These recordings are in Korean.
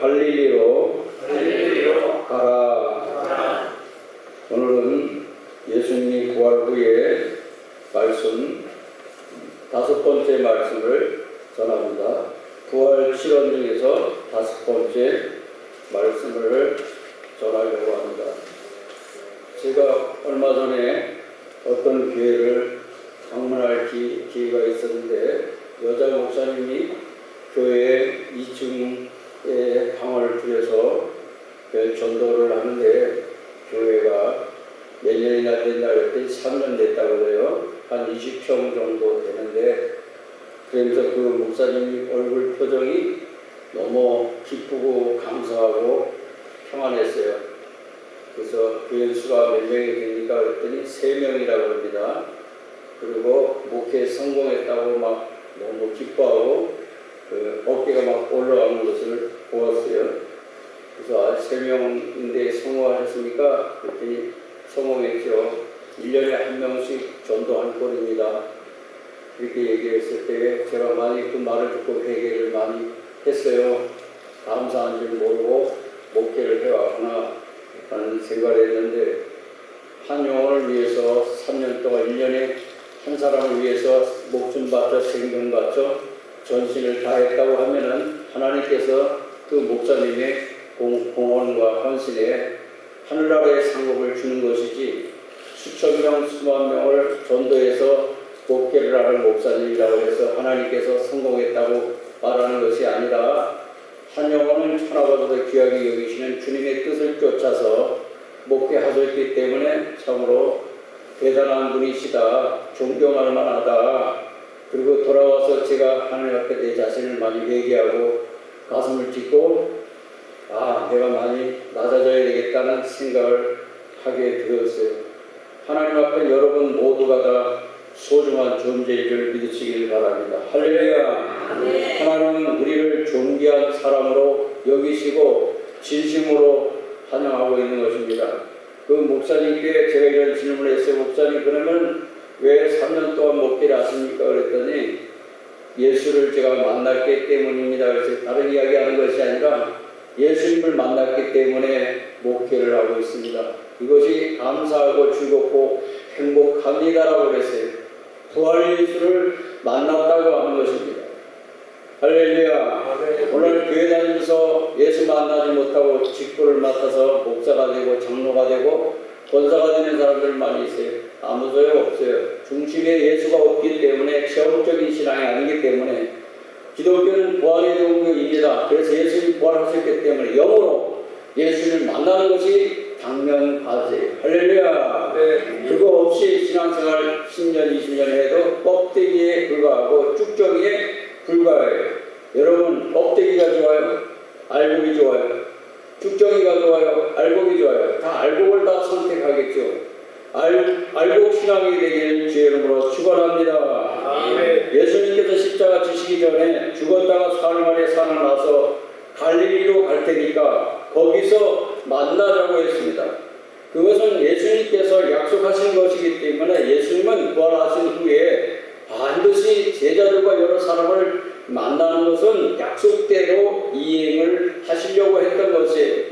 갈릴리로 가라. 가라. 오늘은 예수님이 부활 후에 말씀 다섯 번째 말씀을 전합니다. 부활 실현 중에서 다섯 번째 말씀을 전하려고 합니다. 제가 얼마 전에 어떤 교회를 방문할 기, 기회가 있었는데 여자 목사님이 교회 2층에 방을 들여서 그 전도를 하는데 교회가 몇 년이나 된다 그랬더니 3년 됐다고 그래요. 한 20평 정도 되는데 그러면서 그 목사님 얼굴 표정이 너무 기쁘고 감사하고 평안했어요. 그래서 교회 수가 몇 명이 되니까 그랬더니 3명이라고 합니다. 그리고 목회 성공했다고 막 너무 기뻐하고 그 어깨가 막 올라가는 것을 보았어요. 그래서 아, 세 명인데 성공하셨습니까? 그랬더니 성공했죠. 1년에 한 명씩 전도한 꼴입니다. 이렇게 얘기했을 때 제가 많이 그 말을 듣고 회개를 많이 했어요. 감사한 줄 모르고 목회를 해왔구나 하는 생각을 했는데 한 영혼을 위해서 3년 동안 1년에 한 사람을 위해서 목숨 바쳐 생명 바쳐 전신을 다했다고 하면은 하나님께서 그 목사님의 공, 공헌과 헌신에 하늘나라의 상급을 주는 것이지 수천 명, 수만 명을 전도해서 목회를 하는 목사님이라고 해서 하나님께서 성공했다고 말하는 것이 아니라 한 영혼은 천하보다 귀하게 여기시는 주님의 뜻을 쫓아서 목회하셨기 때문에 참으로 대단한 분이시다, 존경할 만하다. 그리고 돌아와서 제가 하나님 앞에 내 자신을 많이 회개하고 가슴을 찢고 아, 내가 많이 낮아져야 되겠다는 생각을 하게 되었어요. 하나님 앞에 여러분 모두가 다 소중한 존재인 줄 믿으시길 바랍니다. 할렐루야! 하나님은 우리를 존귀한 사람으로 여기시고 진심으로 환영하고 있는 것입니다. 그 목사님께 제가 이런 질문을 했어요. 목사님, 그러면 왜 3년 동안 목회를 하십니까? 그랬더니 예수를 제가 만났기 때문입니다. 그래서 다른 이야기 하는 것이 아니라 예수님을 만났기 때문에 목회를 하고 있습니다. 이것이 감사하고 즐겁고 행복합니다라고 그랬어요. 부활 예수를 만났다고 하는 것입니다. 할렐루야. 오늘 교회 다니면서 예수 만나지 못하고 직분을 맡아서 목사가 되고 장로가 되고 권사가 되는 사람들 많이 있어요. 아무 소용 없어요. 중심에 예수가 없기 때문에 체험적인 신앙이 아니기 때문에 기독교는 부활의 종교입니다. 그래서 예수님 부활하셨기 때문에 영으로 예수를 만나는 것이 당면과제예요. 할렐루야. 그거 없이 신앙생활 10년, 20년 해도 껍데기에 불과하고 쭉정이에 불과해요. 여러분, 껍데기가 좋아요? 알곡이 좋아요? 쭉정이가 좋아요? 알곡이 좋아요? 다 알곡을 다 선택하겠죠. 알, 알곡 신앙이 되기를 주의 이름으로 축원합니다. 예수님께서 십자가 지시기 전에 죽었다가 사흘 만에 살아나서 갈릴리로 갈 테니까 거기서 만나자고 했습니다. 그것은 예수님께서 약속하신 것이기 때문에 예수님은 부활하신 후에 반드시 제자들과 여러 사람을 만나는 것은 약속대로 이행을 하시려고 했던 것이에요.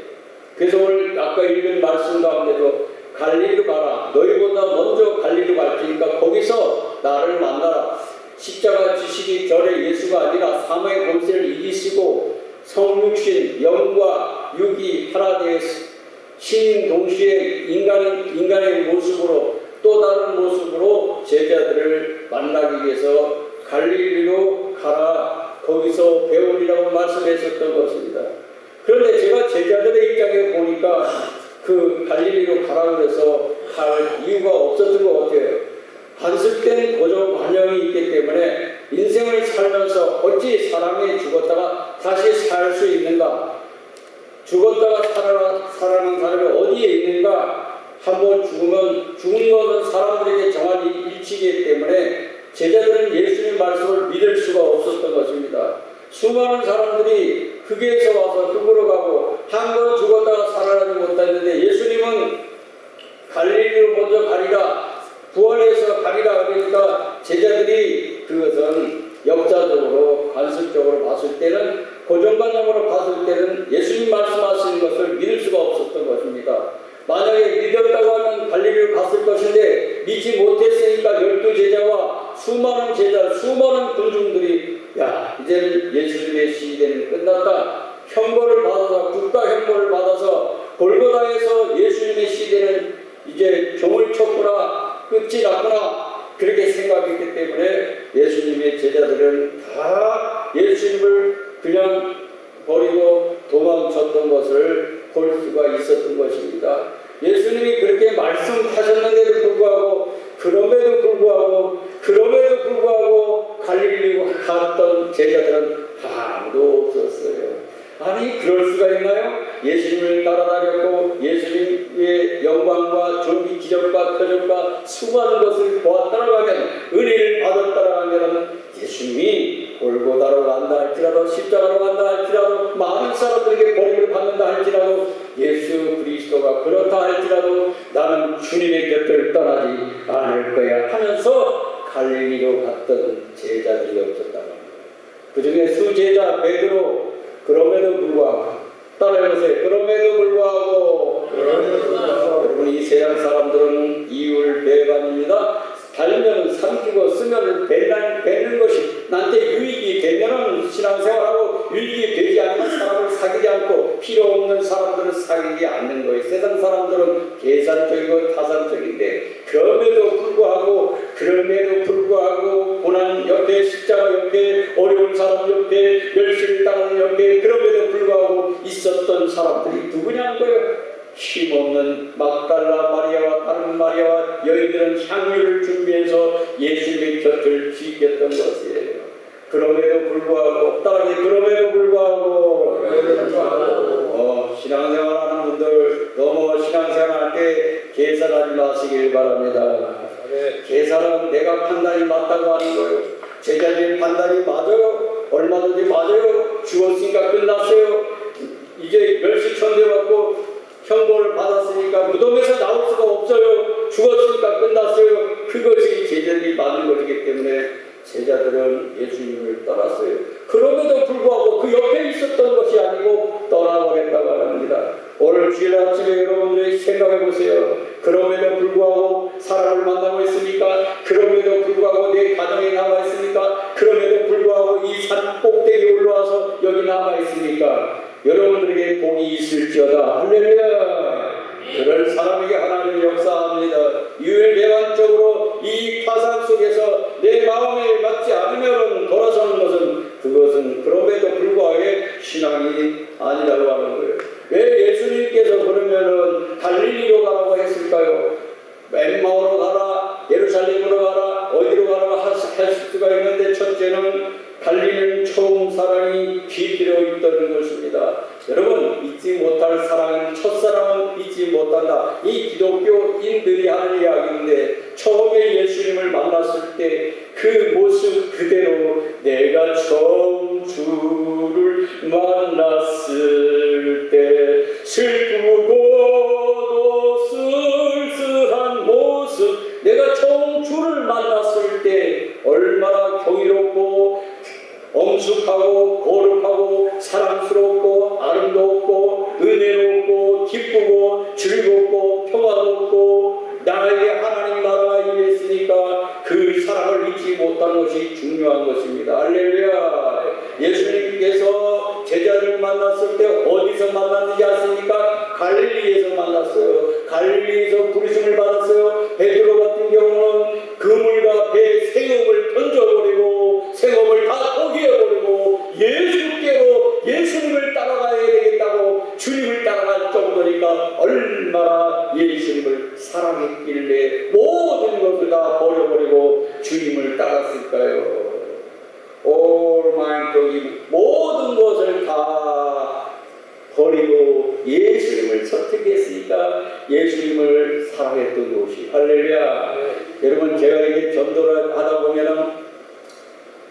그래서 오늘 아까 읽은 말씀 가운데도 갈릴리로 가라. 너희보다 먼저 갈릴리로 갈 테니까 거기서 나를 만나라. 십자가 지시기 전에 예수가 아니라 사망의 권세를 이기시고 성육신, 영과 육이 하나 되었 신 동시에 인간의, 인간의 모습으로 또 다른 모습으로 제자들을 만나기 위해서 갈릴리로 가라. 거기서 배우리라고 말씀했었던 것입니다. 그런데 제가 제자들의 입장에 보니까 그 갈릴리로 가라 그래서 갈 이유가 없었던 것 같아요. 간섭된 고정 관념이 있기 때문에 인생을 살면서 어찌 사람이 죽었다가 다시 살 수 있는가? 죽었다가 살아나, 살아난 사람이 어디에 있는가? 한번 죽으면 죽은 것은 사람들에게 정한 일치이기 때문에 제자들은 예수님 말씀을 믿을 수가 없었던 것입니다. 수많은 사람들이 흙에서 와서 흙으로 가고 한 번 죽었다가 살아나지 못했는데 예수님은 갈릴리로 먼저 가리라 부활해서 가리라 그러니까 제자들이 그것은 역사적으로 관습적으로 봤을 때는 고정관념으로 봤을 때는 예수님 말씀하시는 것을 믿을 수가 없었던 것입니다. 만약에 믿었다고 하면 갈릴리를 갔을 것인데 믿지 못했으니까 열두 제자와 수많은 제자, 수많은 군중들이 야 이제는 예수님의 시대는 끝났다. 형벌을 받아서 국가 형벌을 받아서 골고다에서 예수님의 시대는 이제 종을 쳤구나 끝이 났구나 그렇게 생각했기 때문에 예수님의 제자들은 다 예수님을 그냥 버리고 도망쳤던 것을 볼 수가 있었던 것입니다. 예수님이 그렇게 말씀하셨는데도 불구하고 그럼에도 불구하고 그럼에도 불구하고 갈릴리로 갔던 제자들은 아무도 없었어요. 아니 그럴 수가 있나요? 예수님을 따라다녔고 예수님의 영광과 존귀 기적과 표적과 수많은 것을 보았다고 하면 은혜를 받았다고 하면 예수님이 골고다로 간다 할지라도 십자가로 간다 할지라도 많은 사람들에게 버림을 받는다 할지라도 예수 그리스도가 그렇다 할 판 복이 있을지어다. 할렐루야. 그럴 사람에게 하나님 역사합니다. 유일대반적 엄숙하 다 버리고 예수님을 선택했으니까 예수님을 사랑했던 것이 할렐루야. 여러분 제가 이게 전도를 하다 보면은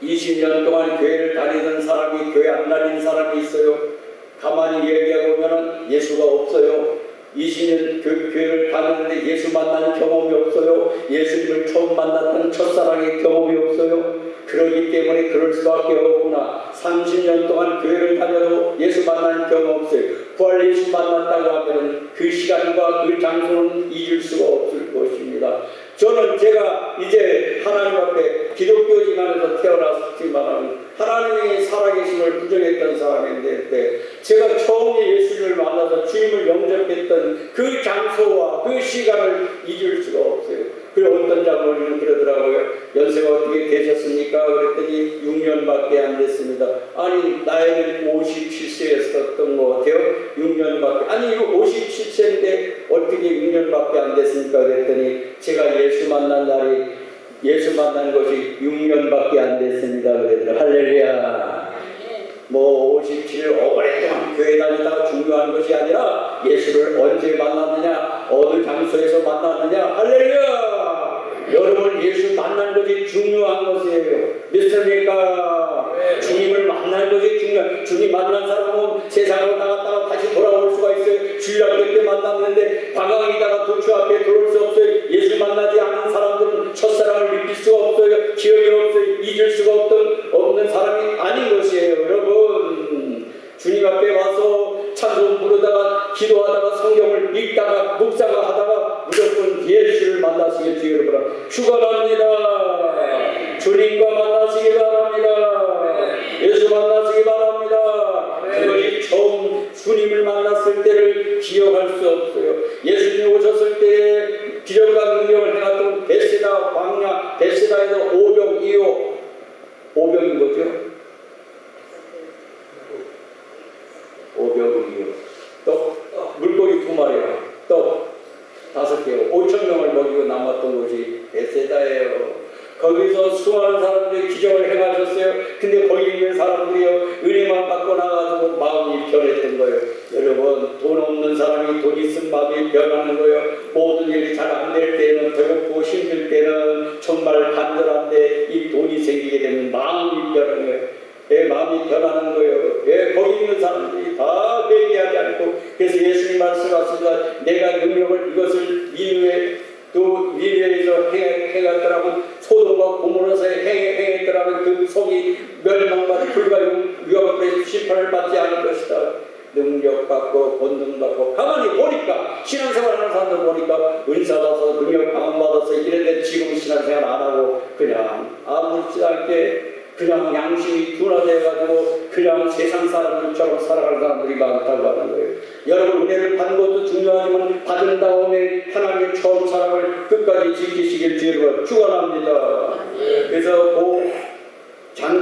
20년 동안 교회를 다니던 사람이 교회 안 다니는 사람이 있어요. 가만히 얘기하고 보면은 예수가 없어요. 20년 교, 교회를 다녔는데 예수 만나는 경험이 없어요. 예수님을 처음 만났던 첫사랑의 경험이 없어요. 그러기 때문에 그럴 수밖에 없구나. 30년 동안 교회를 다녀도 예수 만난 경험 없어요. 부활 예수 만났다고 하면 그 시간과 그 장소는 잊을 수가 없을 것입니다. 저는 제가 이제 하나님 앞에 기독교 집안에서 태어났지만 하나님의 살아계심을 부정했던 사람인데 제가 처음에 예수를 만나서 주님을 영접했던 그 장소와 그 시간을 잊을 수가 없어요. 그리고 어떤 장로님은 그러더라고요. 연세가 어떻게 되셨습니까? 그랬더니 6년밖에 안 됐습니다. 아니 나이는 57세였었던 것 같아요. 6년밖에 아니 이거 57세인데 어떻게 6년밖에 안 됐습니까? 그랬더니 제가 예수 만난 날이 예수 만난 것이 6년밖에 안 됐습니다. 그러더라. 할렐루야. 뭐 57, 오랫동안 교회 다니다가 중요한 것이 아니라 예수를 언제 만났느냐, 어느 장소에서 만났느냐, 할렐루야! 예수 만난 것이 중요한 것이에요. 믿습니까? 주님을 만난 것이 중요한. 주님 만난 사람은 세상으로 나갔다가 다시 돌아올 수가 있어요. 주일학교 때 만났는데 방황이다가 도주 앞에 들어올 수 없어요. 예수 만나지 않은 사람들은 첫사랑을 느낄 수가 없어요. 기억이 없어요. 잊을 수가 없던 마음이 변하는 거예요. 모든 일이 잘 안 될 때는 배고프고 힘들 때는 정말 간절한데 이 돈이 생기게 되면 마음이 변하는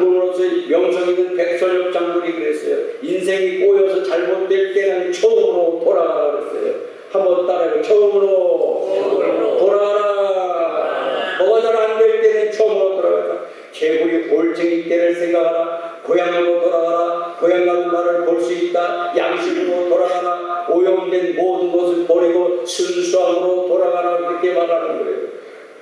장군으로서 명성 있는 백설엽 장군이 그랬어요. 인생이 꼬여서 잘못될 때는 처음으로 돌아가라 그랬어요. 한번 따라해요. 처음으로 돌아가라. 뭐가 잘 안 될 때는 처음으로 돌아가라. 개구리 올챙이 때를 생각하라. 고향으로 돌아가라. 고향 가는 나를 볼 수 있다. 양식으로 돌아가라. 오염된 모든 것을 버리고 순수함으로 돌아가라. 그렇게 말하는 거예요.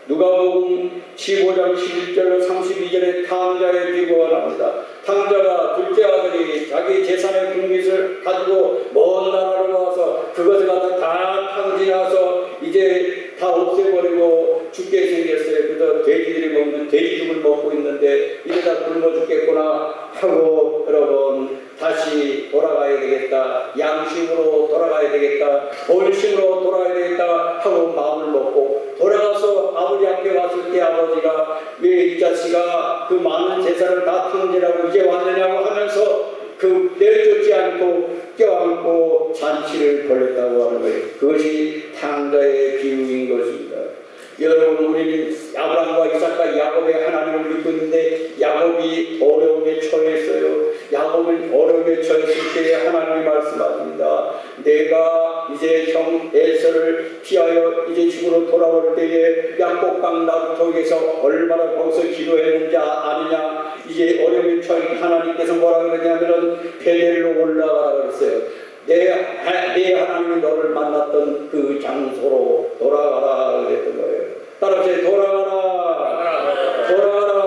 누가복음 15장 11절로 32절에 탕자의 비고가 나옵니다. 탕자가 둘째 아들이 자기 재산의 분깃을 가지고 먼 나라로 와서 그것을 갖다 다 탕진해서 이제 다 없애버리고 죽게 생겼어요. 그래서 돼지들이 먹는 돼지죽을 먹고 있는데 이러다 굶어 죽겠구나 하고 여러분 다시 돌아가야 되겠다. 양심으로 돌아가야 되겠다. 본심으로 돌아가야 되겠다 하고 마음을 먹고 돌아가서 아버지 앞에 왔을 때 아버지가 왜 이 자식아 그 많은 재산을 다 탕진하고 이제 왔느냐고 하면서 그 내쫓지 않고 껴안고 잔치를 벌였다고 하는 거예요. 그것이 탕자의 비유인 것입니다. 여러분 우리는 아브라함과 이삭과 야곱의 하나님을 믿고 있는데 야곱이 어려움에 처했 어려움에 처했을 때 하나님이 말씀하십니다. 내가 이제 형 에서를 피하여 이제 집으로 돌아올 때에 약복강 나루통에서 얼마나 거기서 기도했는지 아느냐 이제 어려움에 처한 하나님께서 뭐라 그러냐면은 베델로 올라가라 그랬어요. 내, 하- 내 하나님이 너를 만났던 그 장소로 돌아가라 그랬던 거예요. 따라서 돌아가라. 돌아가라.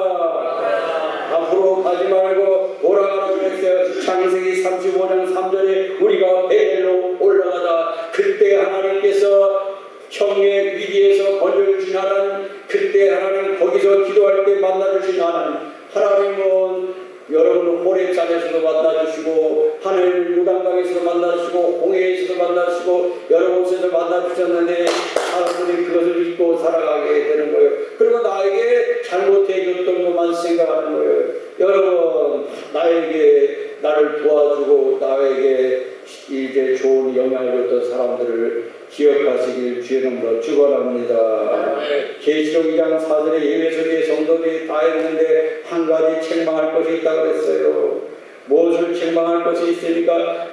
앞으로 가지 말고 돌아가라 그랬어요. 창세기 35장 3절에 우리가 베델로 올라가다 그때 하나님께서 형의 위기에서 건져주신 하나님 그때 하나님 거기서 기도할 때 만나주신 하나님 하나님은 여러분을 호랩산에서도 만나주시고 하늘 유단강에서도 만나주시고 홍해에서도 만나주시고 여러 곳에서 만나주셨는데 사람들이 그것을 잊고 살아가게 되는 거예요. 그리고 나에게 잘못해줬던 것만 생각하는 거예요. 여러분 나에게 나를 도와주고 나에게 이제 좋은 영향을 줬던 사람들을 기억하시길 주의 이름으로 축원합니다. 계시록 2장 4절에 예배석의 성도들이 다 했는데 한 가지 책망할 것이 있다고 그랬어요. 무엇을 책망할 것이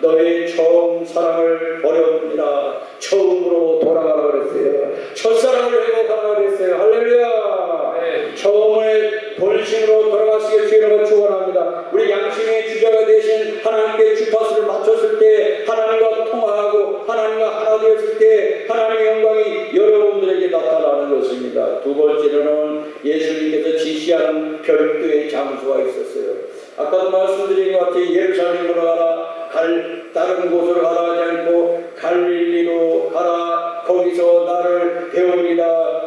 너의 처음 사랑을 버렸느니라 처음으로 돌아가라 그랬어요. 첫사랑을 회복하라 그랬어요. 할렐루야. 처음에 본심으로 돌아가시길 주님으로 축원합니다. 우리 양심의 주자가 되신 하나님께 주파수를 맞췄을 때 하나님과 통화하고 하나님과 하나 되었을 때 하나님의 영광이 여러분들에게 나타나는 것입니다. 두 번째로는 예수님께서 지시하는 별도의 장소가 있었어요. 아까도 말씀드린 것 같이 예루살렘으로 가라 갈 다른 곳으로 가라 하지 않고 갈릴리로 가라. 거기서 나를 배우리라.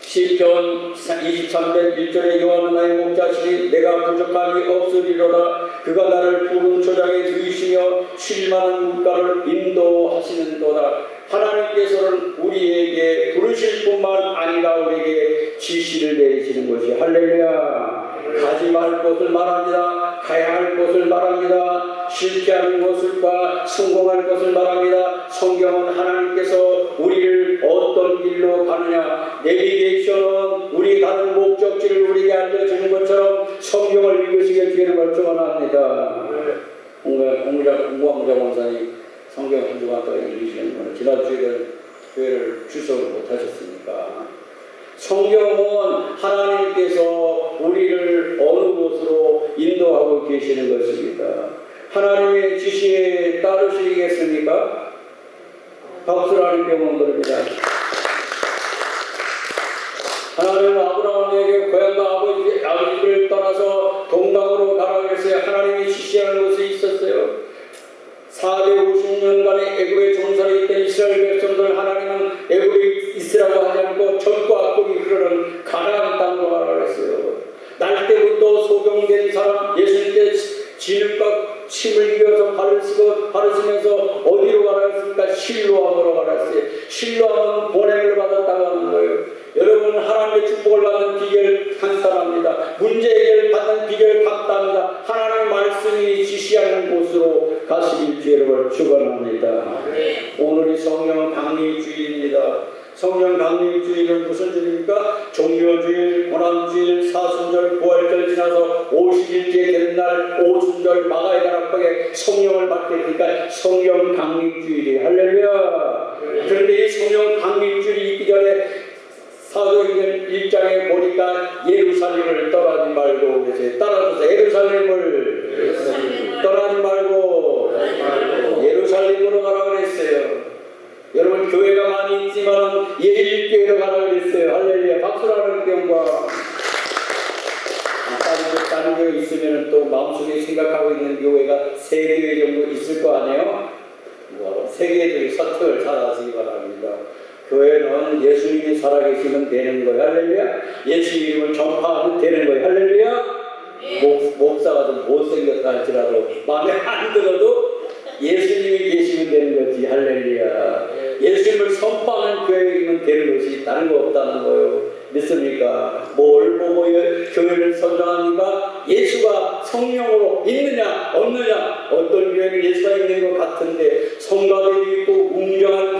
시편 23편 1절에 여호와는 나의 목자시니 내가 부족함이 없으리로다 그가 나를 푸른 초장에 누이시며 쉴만한 물가를 인도하시는도다. 하나님께서는 우리에게 부르실 뿐만 아니라 우리에게 지시를 내리시는 것이 할렐루야. 가지 말 곳을 말합니다 가야 할 곳을 말합니다. 실패 하는 것을과 성공할 것을 말합니다. 성경은 하나님께서 우리를 어떤 길로 가느냐? 내비게이션은 우리 가는 목적지를 우리에게 알려주는 것처럼 성경을 읽으시길 주기를 말씀합니다. 공부자 공부왕자 원사님 성경 한 주간 동안 읽으시는 분은 지난주에는 교회를 출석을 못하셨으니까 성경은 하나님께서 우리를 어느 곳으로 인도하고 계시는 것입니다. 하나님의 지시에 따르시겠습니까? 박수를 하는 병원 겁니다. 하나님은 아브라함에게 고향과 아버지, 아버지를 떠나서 동방으로 가라 그랬어요. 하나님이 사도행전 1장에 보니까 예루살렘을 떠나지 말고 그래서 따라서 예루살렘을 떠나지 말고 예루살렘으로 가라 그랬어요. 여러분 교회가 많이 있지만 예일교회로 가라 그랬어요. 할렐루야. 박수라는 경과 다른 교 교회 있으면 또 마음속에 생각하고 있는 교회가 세 교회 정도 있을 거 아니에요? 뭐 세계들이 서툴 살아가시기 바랍니다. 교회는 예수님이 살아계시면 되는 거예요. 할렐루야. 예수 이름을 전파하면 되는 거예요. 할렐루야. 목, 목사가 좀 못생겼다 할지라도 마음에 안 들어도 예수님이 계시면 되는 거지. 할렐루야. 예수님을 선포하는 교회이면 되는 것이 다른 거 없다는 거예요. 믿습니까? 뭘 보고 예- 교회를 선정합니까? 예수가 성령으로 있느냐 없느냐 어떤 교회는 예수가 있는 것 같은데 성가대도 있고 웅장한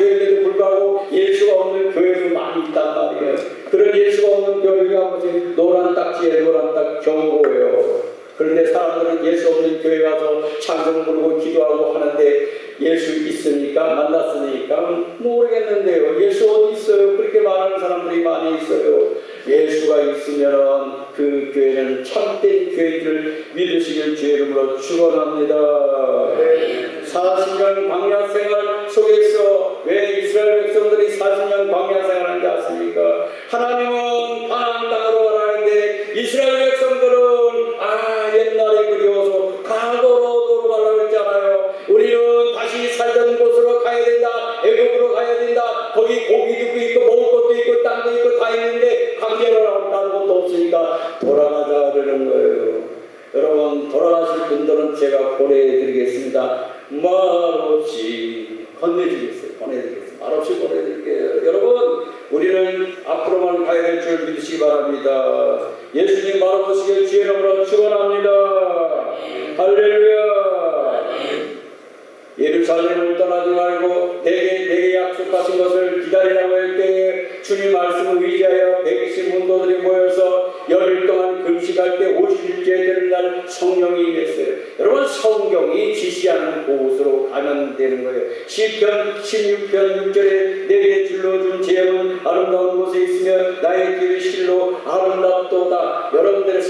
된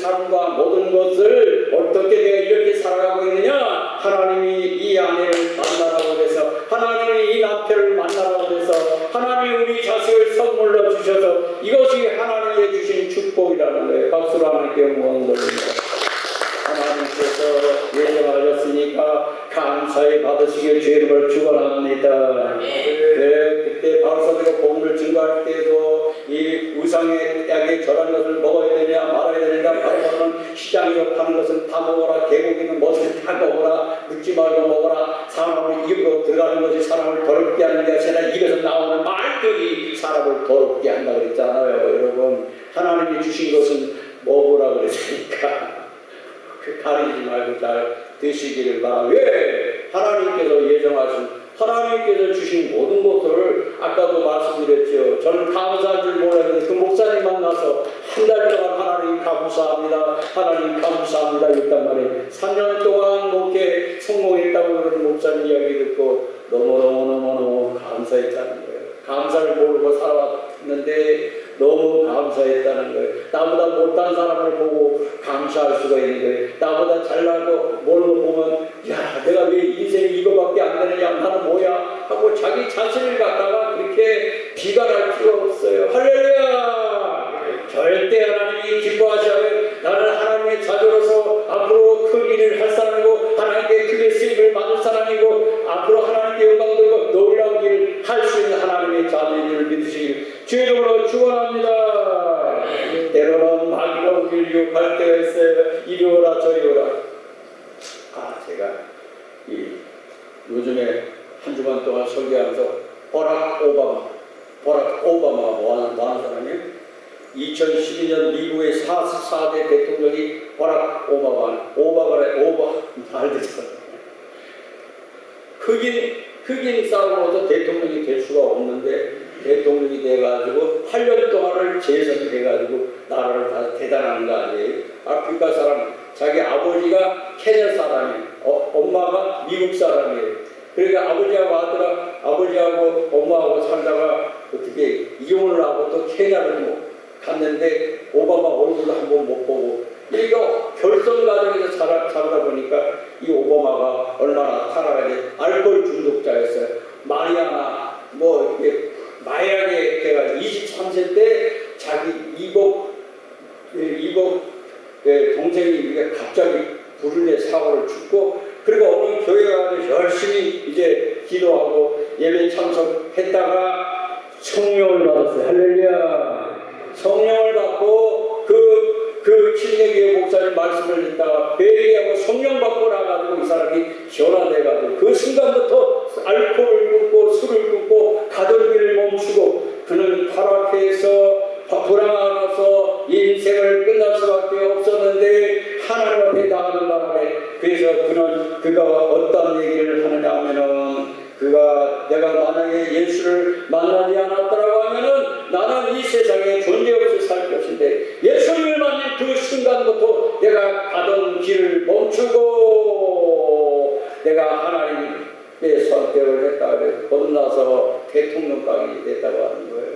삶과 모든 것을 어떻게 내가 이렇게 살아가고 있느냐? 하나님이 이 아내 하나님께서 주신 모든 것을 아까도 말씀드렸죠. 저는 감사한 줄 몰랐는데 그 목사님 만나서 한 달 동안 하나님 감사합니다. 하나님 감사합니다. 했단 말이에요. 3년 유혹할 때가 있어요. 이리 오라 저리 오라. 아 제가 이 요즘에 한 주간 동안 설교하면서 버락 오바마 버락 오바마가 뭐하는, 뭐하는 사람이에요? 2012년 미국의 44대 대통령이 버락 오바마 오바마래 오바 말되잖아요. 흑인 흑인 싸움으로도 대통령이 될 수가 없는데 대통령이 돼가지고 8년 동안을 재선이 돼가지고 나라를 다 대단한 거 아니에요? 아프리카 사람 자기 아버지가 케냐 사람이에요. 어, 엄마가 미국 사람이에요. 그러니까 아버지하고 아들아 아버지하고 엄마하고 살다가 어떻게 이혼을 하고 또 케냐를 뭐 갔는데 오바마 얼굴도 한번 못 보고 이거 결선 과정에서 살아, 살다 보니까 이 오바마가 얼마나 살 것인데 예수님을 만난 그 순간부터 내가 가던 길을 멈추고 내가 하나님의 선택을 했다 그래 거듭나서 대통령감이 됐다고 하는 거예요.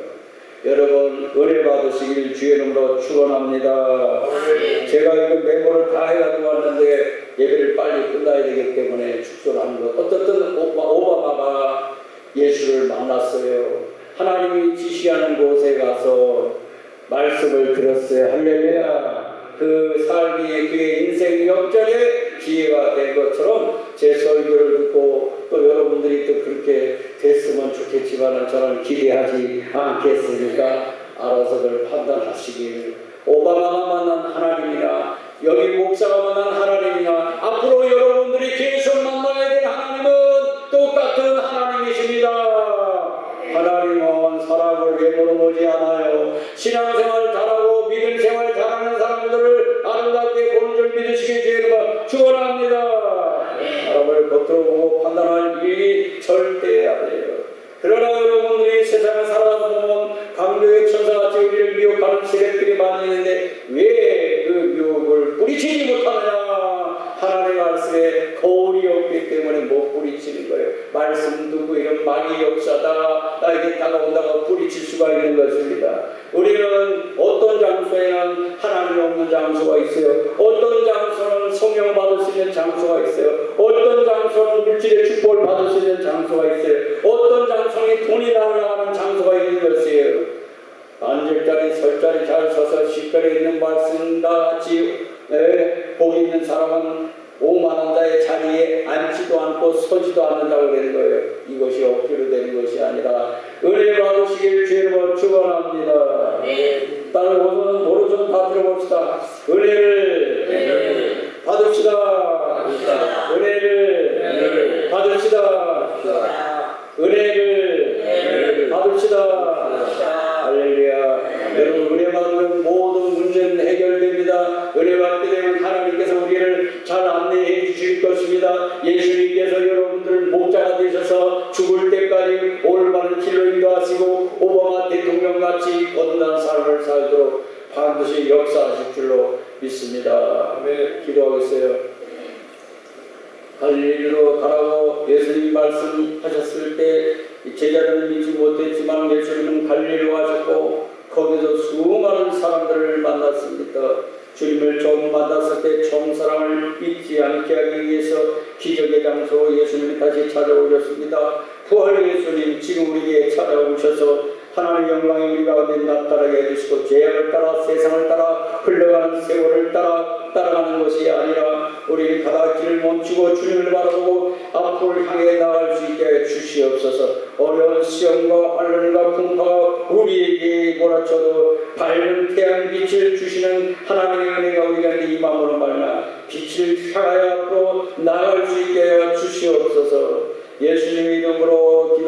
여러분 은혜 받으시길 주의 이름으로 축원합니다. 제가 이거 메모를 다 해가지고 왔는데 예배를 빨리 끝나야 되기 때문에 축소하는 것. 어떻든 오바, 오바마가 예수를 만났어요. 하나님이 지시하는 곳에 가서 말씀을 들었어요. 할렐루야. 그 삶이 그의 인생 역전의 기회가 된 것처럼 제 설교를 듣고 또 여러분들이 또 그렇게 됐으면 좋겠지만 저는 기대하지 않겠으니까 알아서들 판단하시길 오바마가 만난 하나님이나 여기 목사가 만난 하나님이나 앞으로 같이 에, 복 있는 사람은 오만한 자의 자리에 앉지도 않고 서지도 않는다고 그러는 거예요. 이것이 억지로 되는 것이 아니라 은혜 받으시길 주님으로 축원합니다. 따라오는 노래 좀다 들어봅시다. 은혜를 받읍시다. 말씀하셨을 때 제자들은 믿지 못했지만 예수님은 갈릴리로 가셨고 거기서 수많은 사람들을 만났습니다. 주님을 처음 만났을 때 처음 사랑을 잊지 않게 하기 위해서 기적의 장소 예수님이 다시 찾아오셨습니다. 부활의 예수님 지금 우리에게 찾아오셔서 하나님의 영광이 우리 가운데 나타나게 해주시고 죄악을 따라 세상을 따라 흘러가는 세월을 따라 따라가는 것이 아니라 우리 가다 길을 멈추고 주님을 바라보고 앞으로 향해 나갈 수 있게 해 주시옵소서. 어려운 시험과 환란과 풍파가 우리에게 몰아쳐도 밝은 태양 빛을 주시는 하나님의 은혜가 우리가 임함으로 말나 빛을 향하여 앞으로 나갈 수 있게 해 주시옵소서. 예수님의 이름으로 기도